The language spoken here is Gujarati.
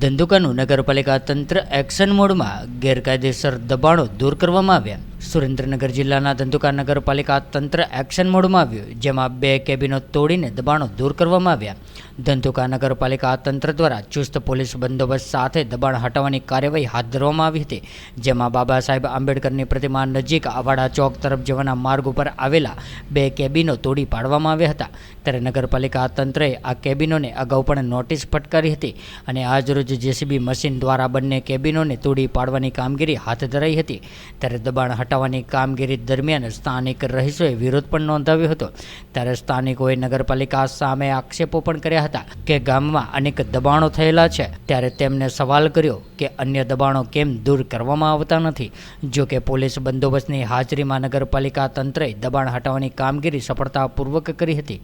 ધંધુકાનું નગરપાલિકા તંત્ર એક્શન મોડમાં ગેરકાયદેસર દબાણો દૂર કરવામાં આવ્યા. સુરેન્દ્રનગર જિલ્લાના ધંધુકા નગરપાલિકા તંત્ર એક્શન મોડમાં આવ્યું, જેમાં બે કેબિનો તોડીને દબાણો દૂર કરવામાં આવ્યા. ધંધુકા નગરપાલિકા તંત્ર દ્વારા ચુસ્ત પોલીસ બંદોબસ્ત સાથે દબાણ હટાવવાની કાર્યવાહી હાથ ધરવામાં આવી હતી, જેમાં બાબા સાહેબ આંબેડકરની પ્રતિમા નજીક આવાડા ચોક તરફ જવાના માર્ગ ઉપર આવેલા બે કેબિનો તોડી પાડવામાં આવ્યા હતા. ત્યારે નગરપાલિકા તંત્રએ આ કેબિનોને અગાઉ પણ નોટિસ ફટકારી હતી અને આજરોજ જેસીબી મશીન દ્વારા બંને કેબિનોને તોડી પાડવાની કામગીરી હાથ ધરાઈ હતી. ત્યારે દબાણ હટાવવાની કામગીરી દરમિયાન સ્થાનિક રહીશોએ વિરોધ પણ નોંધાવ્યો હતો. ત્યારે સ્થાનિકોએ નગરપાલિકા સામે આક્ષેપો પણ કર્યા હતા કે ગામમાં અનેક દબાણો થયેલા છે. ત્યારે તેમને સવાલ કર્યો કે અન્ય દબાણો કેમ દૂર કરવામાં આવતા નથી? જો કે પોલીસ બંદોબસ્તની હાજરીમાં નગરપાલિકા તંત્રએ દબાણ હટાવવાની કામગીરી સફળતાપૂર્વક કરી હતી.